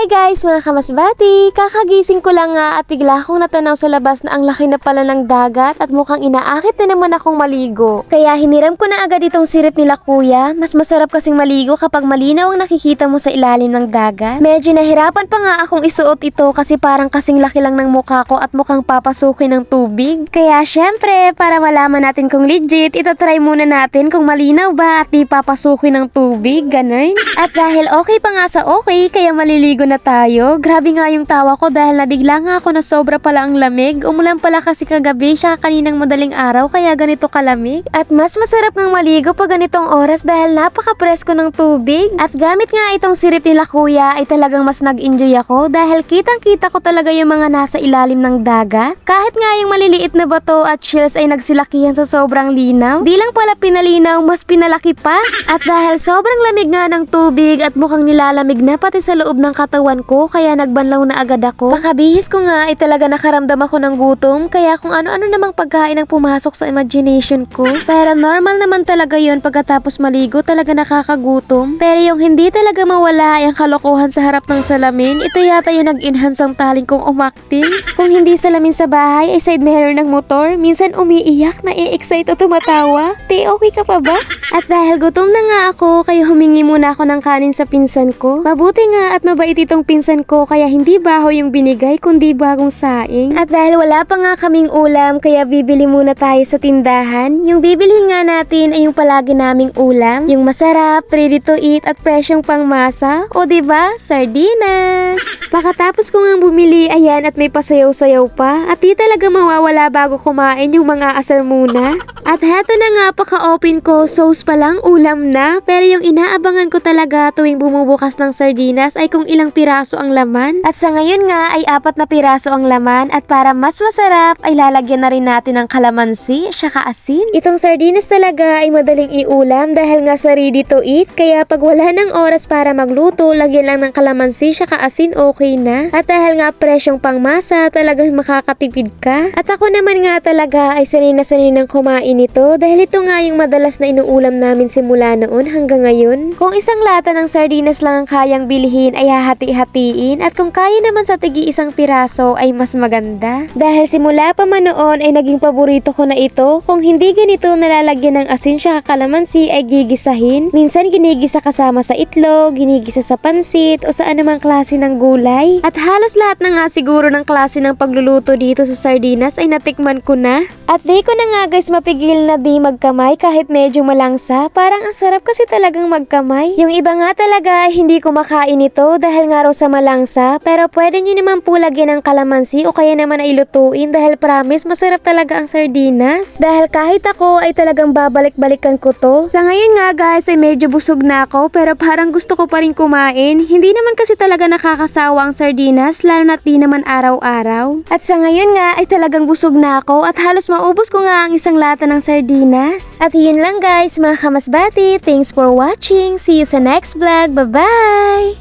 Hi guys mga kamasbati! Kakagising ko lang nga at bigla akong natanaw sa labas na ang laki na pala ng dagat at mukhang inaakit na naman akong maligo. Kaya hiniram ko na agad itong sirip nila kuya. Mas masarap kasing maligo kapag malinaw ang nakikita mo sa ilalim ng dagat. Medyo nahirapan pa nga akong isuot ito kasi parang kasing laki lang ng mukha ko at mukhang papasukin ng tubig. Kaya syempre, para malaman natin kung legit, itatry muna natin kung malinaw ba at di papasukin ng tubig, ganun. At dahil okay pa nga sa okay, kaya maliligo na tayo. Grabe nga yung tawa ko dahil nabigla nga ako na sobra pala ang lamig. Umulan pala kasi kagabi siya kaninang madaling araw kaya ganito kalamig. At mas masarap ng maligo pag ganitong oras dahil napaka-presko ng tubig. At gamit nga itong sirip nila kuya ay talagang mas nag-enjoy ako dahil kitang kita ko talaga yung mga nasa ilalim ng dagat. Kahit nga yung maliliit na bato at shells ay nagsilakihan sa sobrang linaw. Di lang pala pinalinaw, mas pinalaki pa. At dahil sobrang lamig nga ng tubig at mukhang nilalamig na pati sa loob ng katawan ko kaya nagbanlaw na agad ako. Pakabihis ko nga ay talaga nakaramdam ako ng gutom kaya kung ano-ano namang pagkain ang pumasok sa imagination ko. Pero normal naman talaga yon pagkatapos maligo talaga nakakagutom. Pero yung hindi talaga mawala ay ang kalokohan sa harap ng salamin, ito yata yung nag-enhance ang taling kong umakting. Kung hindi salamin sa bahay ay side mirror ng motor, minsan umiiyak, na-excite o tumatawa. Te, okay ka pa ba? At dahil gutom na nga ako, kaya humingi muna ako ng kanin sa pinsan ko. Mabuti nga at mabait itong pinsan ko kaya hindi baho yung binigay kundi bagong saing. At dahil wala pa nga kaming ulam kaya bibili muna tayo sa tindahan. Yung bibili nga natin ay yung palagi naming ulam. Yung masarap, ready to eat at presyong pangmasa. O 'di ba? Sardinas! Pakatapos ko nga bumili, ayan at may pasayaw-sayaw pa. At di talaga mawawala bago kumain yung mga asar muna. At heto na nga paka-open ko, sauce pa lang, ulam na. Pero yung inaabangan ko talaga tuwing bumubukas ng sardinas ay kung ilang piraso ang laman. At sa ngayon nga ay apat na piraso ang laman at para mas masarap ay lalagyan na rin natin ng kalamansi, syaka asin. Itong sardinas talaga ay madaling iulam dahil nga sa ready to eat. Kaya pag wala ng oras para magluto, lagyan lang ng kalamansi, syaka asin, okay na. At dahil nga presyong pangmasa, talagang makakatipid ka. At ako naman nga talaga ay sanay na sanay ng kumain nito dahil ito nga yung madalas na inuulam namin simula noon hanggang ngayon. Kung isang lata ng sardinas lang ang kayang bilhin ay hahati-hatiin at kung kaya naman sa tigi isang piraso ay mas maganda. Dahil simula pa man noon ay naging paborito ko na ito. Kung hindi ganito nalalagyan ng asin siya kalamansi ay gigisahin. Minsan ginigisa kasama sa itlog, ginigisa sa pansit o sa anumang klase ng gulay. At halos lahat na nga siguro ng klase ng pagluluto dito sa sardinas ay natikman ko na. At di ko na nga guys mapigil na di magkamay kahit medyo malangsa. Parang ang sarap kasi talagang magkamay. Yung iba nga talaga hindi ko makain ito dahil nga raw sa malangsa. Pero pwede nyo naman po lagyan ng kalamansi o kaya naman ay lutuin dahil promise masarap talaga ang sardinas. Dahil kahit ako ay talagang babalik-balikan ko to. Sa ngayon nga guys ay medyo busog na ako pero parang gusto ko pa rin kumain. Hindi naman kasi talaga nakakasawa ang sardinas lalo na di naman araw-araw. At sa ngayon nga ay talagang busog na ako at halos maubos ko nga ang isang lata ng sardinas. At yun lang guys mga kamasbati. Thanks for watching. See you sa next vlog. Bye-bye!